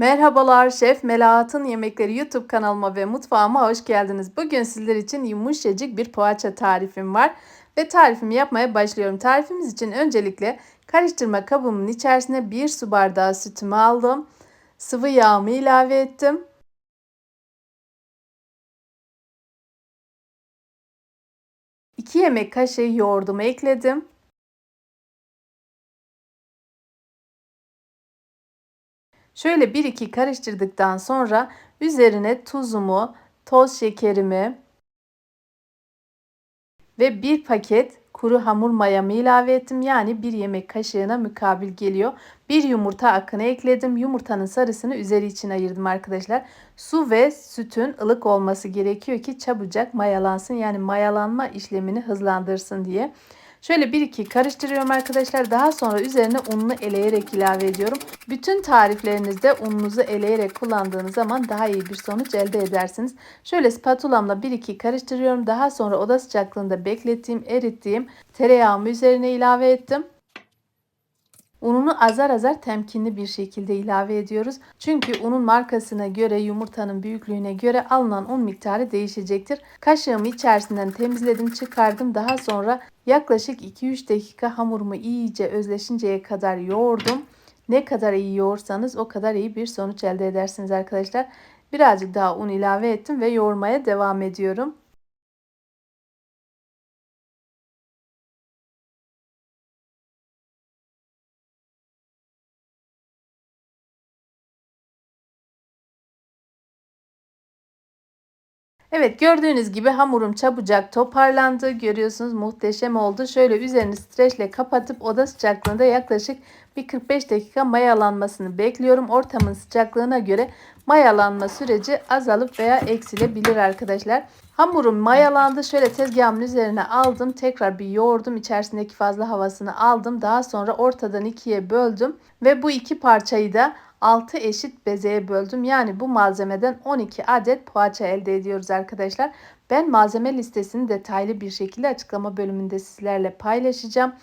Merhabalar Şef Melahat'ın Yemekleri YouTube kanalıma ve mutfağıma hoş geldiniz. Bugün sizler için yumuşacık bir poğaça tarifim var ve tarifimi yapmaya başlıyorum. Tarifimiz için öncelikle karıştırma kabımın içerisine 1 su bardağı sütümü aldım. Sıvı yağımı ilave ettim. İki yemek kaşığı yoğurdumu ekledim. Şöyle 1-2 karıştırdıktan sonra üzerine tuzumu, toz şekerimi ve bir paket kuru hamur mayamı ilave ettim. Yani bir yemek kaşığına mukabil geliyor. Bir yumurta akını ekledim. Yumurtanın sarısını üzeri için ayırdım arkadaşlar. Su ve sütün ılık olması gerekiyor ki çabucak mayalansın. Yani mayalanma işlemini hızlandırsın diye. Şöyle 1-2 karıştırıyorum arkadaşlar. Daha sonra üzerine ununu eleyerek ilave ediyorum. Bütün tariflerinizde ununuzu eleyerek kullandığınız zaman daha iyi bir sonuç elde edersiniz. Şöyle spatulamla 1-2 karıştırıyorum. Daha sonra oda sıcaklığında beklettiğim, erittiğim tereyağımı üzerine ilave ettim. Ununu azar azar temkinli bir şekilde ilave ediyoruz. Çünkü unun markasına göre, yumurtanın büyüklüğüne göre alınan un miktarı değişecektir. Kaşığımı içerisinden temizledim, çıkardım. Daha sonra yaklaşık 2-3 dakika hamurumu iyice özleşinceye kadar yoğurdum. Ne kadar iyi yoğursanız o kadar iyi bir sonuç elde edersiniz arkadaşlar. Birazcık daha un ilave ettim ve yoğurmaya devam ediyorum. Evet gördüğünüz gibi hamurum çabucak toparlandı. Görüyorsunuz muhteşem oldu. Şöyle üzerini streçle kapatıp oda sıcaklığında yaklaşık bir 45 dakika mayalanmasını bekliyorum. Ortamın sıcaklığına göre mayalanma süreci azalıp veya eksilebilir arkadaşlar. Hamurum mayalandı. Şöyle tezgahımın üzerine aldım. Tekrar bir yoğurdum. İçerisindeki fazla havasını aldım. Daha sonra ortadan ikiye böldüm. Ve bu iki parçayı da 6 eşit bezeye böldüm. Yani bu malzemeden 12 adet poğaça elde ediyoruz arkadaşlar. Ben malzeme listesini detaylı bir şekilde açıklama bölümünde sizlerle paylaşacağım.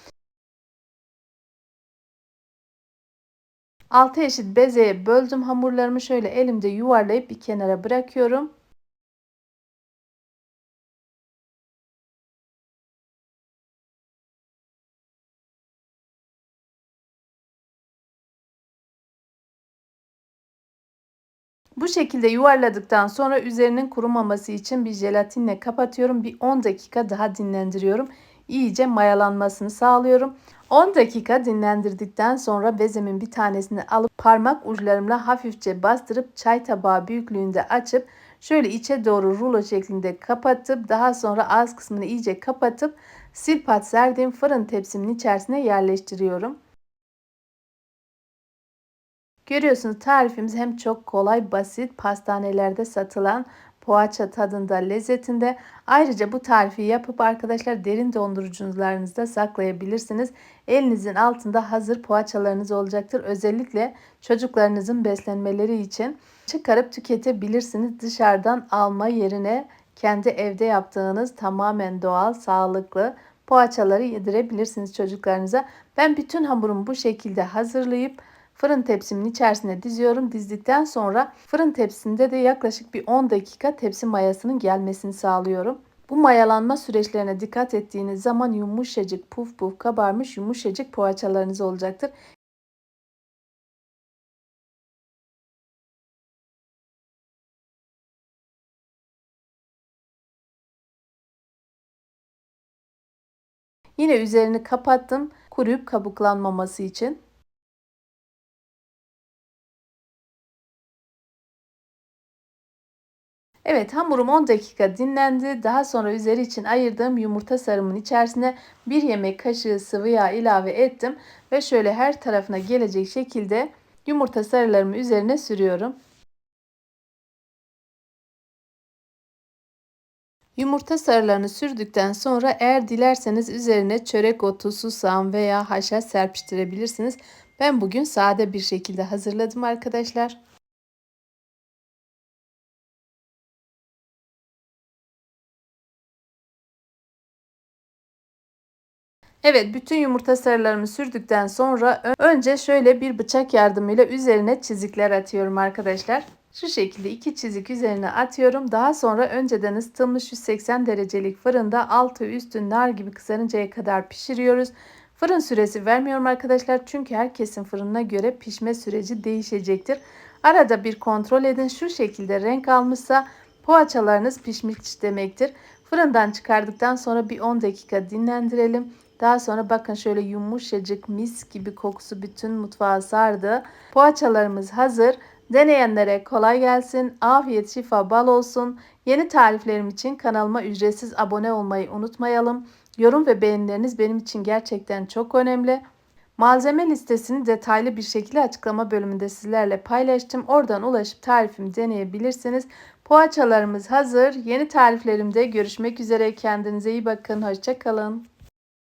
6 eşit bezeye böldüm hamurlarımı şöyle elimde yuvarlayıp bir kenara bırakıyorum. Bu şekilde yuvarladıktan sonra üzerinin kurumaması için bir jelatinle kapatıyorum. Bir 10 dakika daha dinlendiriyorum. İyice mayalanmasını sağlıyorum. 10 dakika dinlendirdikten sonra bezemin bir tanesini alıp parmak uçlarımla hafifçe bastırıp çay tabağı büyüklüğünde açıp şöyle içe doğru rulo şeklinde kapatıp daha sonra ağız kısmını iyice kapatıp silpat serdiğim fırın tepsimin içerisine yerleştiriyorum. Görüyorsunuz tarifimiz hem çok kolay, basit, pastanelerde satılan poğaça tadında, lezzetinde. Ayrıca bu tarifi yapıp arkadaşlar derin dondurucularınızda saklayabilirsiniz. Elinizin altında hazır poğaçalarınız olacaktır. Özellikle çocuklarınızın beslenmeleri için çıkarıp tüketebilirsiniz. Dışarıdan alma yerine kendi evde yaptığınız tamamen doğal, sağlıklı poğaçaları yedirebilirsiniz çocuklarınıza. Ben bütün hamurumu bu şekilde hazırlayıp Fırın tepsimin içerisine diziyorum. Dizdikten sonra fırın tepsisinde de yaklaşık bir 10 dakika tepsi mayasının gelmesini sağlıyorum. Bu mayalanma süreçlerine dikkat ettiğiniz zaman yumuşacık puf puf kabarmış yumuşacık poğaçalarınız olacaktır. Yine üzerini kapattım kuruyup kabuklanmaması için. Evet hamurum 10 dakika dinlendi. Daha sonra üzeri için ayırdığım yumurta sarımın içerisine 1 yemek kaşığı sıvı yağ ilave ettim. Ve şöyle her tarafına gelecek şekilde yumurta sarılarımı üzerine sürüyorum. Yumurta sarılarını sürdükten sonra eğer dilerseniz üzerine çörek otu, susam veya haşa serpiştirebilirsiniz. Ben bugün sade bir şekilde hazırladım arkadaşlar. Evet bütün yumurta sarılarımı sürdükten sonra önce şöyle bir bıçak yardımıyla üzerine çizikler atıyorum arkadaşlar. Şu şekilde iki çizik üzerine atıyorum. Daha sonra önceden ısıtılmış 180 derecelik fırında altı üstü nar gibi kızarıncaya kadar pişiriyoruz. Fırın süresi vermiyorum arkadaşlar çünkü herkesin fırınına göre pişme süreci değişecektir. Arada bir kontrol edin şu şekilde renk almışsa poğaçalarınız pişmiş demektir. Fırından çıkardıktan sonra bir 10 dakika dinlendirelim. Daha sonra bakın şöyle yumuşacık mis gibi kokusu bütün mutfağı sardı. Poğaçalarımız hazır. Deneyenlere kolay gelsin. Afiyet şifa bal olsun. Yeni tariflerim için kanalıma ücretsiz abone olmayı unutmayalım. Yorum ve beğenileriniz benim için gerçekten çok önemli. Malzeme listesini detaylı bir şekilde açıklama bölümünde sizlerle paylaştım. Oradan ulaşıp tarifimi deneyebilirsiniz. Poğaçalarımız hazır. Yeni tariflerimde görüşmek üzere. Kendinize iyi bakın. Hoşçakalın.